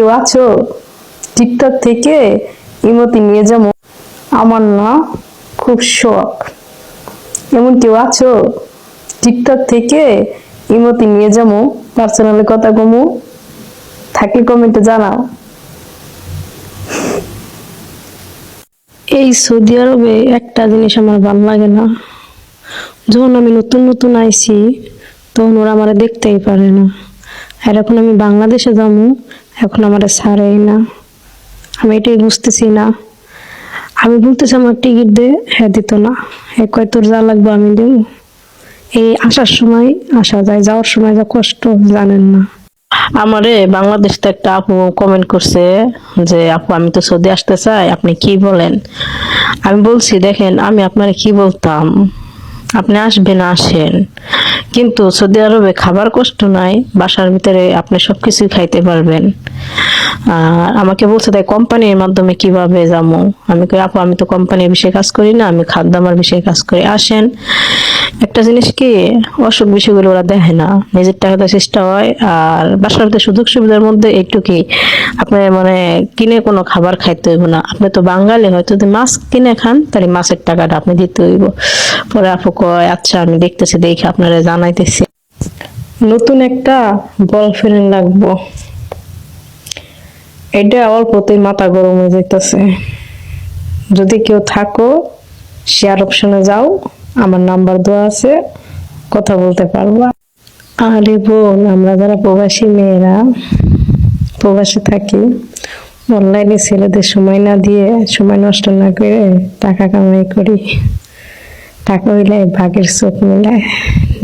কেউ আছো? টিকটক থেকে ইমতি নিয়ে যাব। আমার না খুব শখ। এমন কেউ আছো? টিকটক থেকে ইমতি নিয়ে যাব। পার্সোনালি কথা কমু থাকলে কমেন্টে জানাও। এই সৌদি আরবে একটা জিনিস আমার ভালো লাগে না। যখন আমি নতুন নতুন আইছি, তখন ওরা আমার দেখতেই পারে না। আর এখন আমি বাংলাদেশে যাব এখন আমার ছাড়েই না। আমি এটাই বুঝতেছি না। আমি বলতেছি আমার টিকিট দে হ্যাঁ দিত না। হ্যাঁ কয়, তোর যা লাগবে আমি দেব এই আসার সময় আসা যায়, যাওয়ার সময় যা কষ্ট, জানেন না। আমারে বাংলাদেশ তো একটা আপু কমেন্ট করছে যে, আপু, আমি তো সৌদি আসতে চাই, আপনি কি বলেন? আমি বলছি, দেখেন, আমি আপনারে কি বলতাম? আপনি আসবেন, আসেন। কিন্তু সৌদি আরবে খাবার কষ্ট নাই, বাসার ভিতরে আপনি সবকিছু খাইতে পারবেন। আর আমাকে বলছে, তাই কোম্পানির মাধ্যমে কীভাবে যাব? আমি আপু, আমি তো কোম্পানির বিষয়ে কাজ করি না, আমি খাদ্য আমার বিষয়ে কাজ করি আসেন। একটা জিনিস কি, অসুখ বিসুখগুলো ওরা দেখে না। নিজের টাকাতে চেষ্টা হয় আর বাসার সুযোগ সুবিধার মধ্যে একটু কি, আপনার মানে কিনে কোনো খাবার খাইতে হইব না। আপনি তো বাঙালি, হয়তো যদি মাছ কিনে খান, তাহলে মাছের টাকাটা আপনি দিতে হইব। পরে আপু কয় আচ্ছা আমি দেখতেছি, দেখে আপনারা জানাইতেছি। নতুন একটা বল ফ্রেন্ড লাগবো। এটা অল্পতেই মাথা গরম হয়ে যাইতেছে। যদি কেউ থাকো শেয়ার অপশনে যাও। আমার নাম্বার দেওয়া আছে, কথা বলতে পারব। আরে বোন, আমরা যারা প্রবাসী মেয়েরা, প্রবাসে থাকি, অনলাইনে ছেলেদের সময় না দিয়ে সময় নষ্ট না করে টাকা কামাই করি। টাকা হইলে ভাগের চোখ মিলায়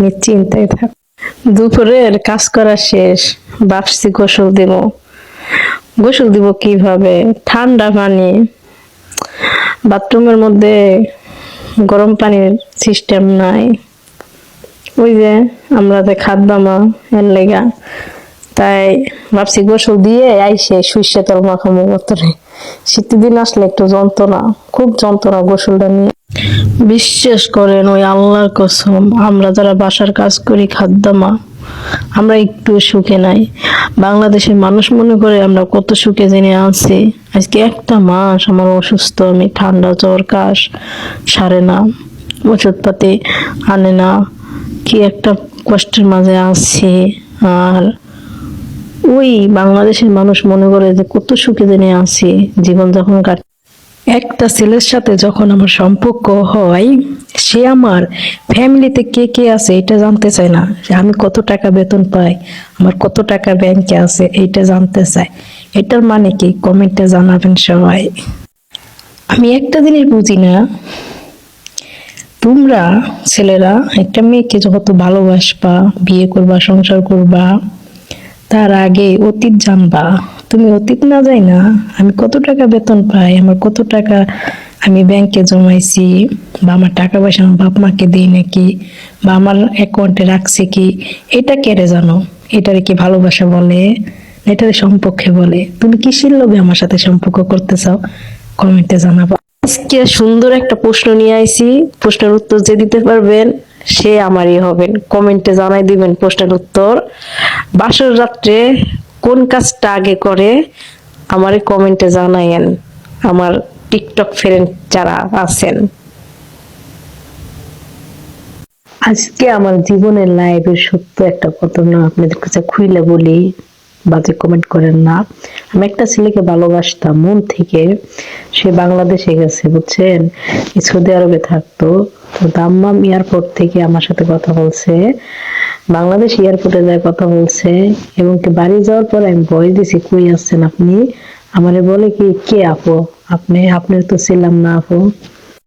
নিশ্চিন্তায় থাক। দুপুরের কাজ করা শেষ ভাবছি গোসল দিব। গোসল দিব কীভাবে? ঠান্ডা পানি। বাথরুমের মধ্যে গরম পানির সিস্টেম নাই। ওই যে আমরা যে খাদ্যামা এর লেগা, তাই ভাবছি গোসল দিয়ে আইসে শুইসে তোর মাখামো বতরে শীতের দিন আসলে একটু যন্ত্রণা, খুব যন্ত্রণা গোসলটা নিয়ে। বিশ্বাস করেন ওই আল্লাহর কসম, আমরা যারা বাসার কাজ করি খাদ্যামা আমরা একটু সুখে নাই। বাংলাদেশের মানুষ মনে করে আমরা কত সুখে জেনে আছি। আজকে একটা মাস আমার অসুস্থ, আমি ঠান্ডা, জ্বর, কাশ, সারে না, ওষুধপাতি আনে না। কি একটা কষ্টের মাঝে আছি। আর ওই বাংলাদেশের মানুষ মনে করে যে কত সুখে জেনে আছি। জীবন যখন কাট। একটা ছেলের সাথে যখন আমার সম্পর্ক হয় সে আমার ফ্যামিলিতে কে কে আছে এটা জানতে চায় না। আমি কত টাকা বেতন পাই, আমার কত টাকা ব্যাংকে আছে এইটা জানতে চায়। এটার মানে কি? কমেন্টে জানাবেন সবাই। আমি একটা জিনিস বুঝি না, তোমরা ছেলেরা, একটা মেয়েকে যত ভালোবাসবা, বিয়ে করবা, সংসার করবা, তার আগে অতীত জানবা। তুমি অতীত না যাই না আমি কত টাকা বেতন পাই, আমার কত টাকা আমি ব্যাংকে জমাইছি বা আমার টাকা পয়সা আমার বাপ মাকে দিই নাকি বা আমার অ্যাকাউন্টে রাখছি কি, এটা কেড়ে জানো? এটারে কি ভালোবাসা বলে? এটারে সম্পর্কে বলে? তুমি কিসের লোভে আমার সাথে সম্পর্ক করতে চাও কমেন্টে জানাব। আজকে সুন্দর একটা প্রশ্ন নিয়ে আইছি। প্রশ্নের উত্তর যে দিতে পারবেন, সে আমারই হবেন। কমেন্টে জানাই দিবেন প্রশ্নের উত্তর। বাসর রাত্রে কোন কাজটা আগে করে, আমারে কমেন্টে জানাইয়েন। আমার টিকটক ফ্রেন্ড যারা আছেন। আজকে আমার জীবনের লাইভের সত্য একটা ঘটনা আপনাদের কাছে খুইলে বলি, বাজে কমেন্ট করেন না। আমি একটা ছেলেকে ভালোবাসতাম, মন থেকে। সে বাংলাদেশে গেছে, বুঝছেন? সৌদি আরবে থাকতো। তো দাম্মাম এয়ারপোর্ট থেকে আমার সাথে কথা বলছে। বাংলাদেশ এয়ারপোর্টে যায় কথা বলছে। এবং বাড়ি যাওয়ার পর আমি ভয় দিছি, কই আসছেন আপনি? আমারে বলে কি, কে আপু? আপনি আপনার তো ছিলাম না আপু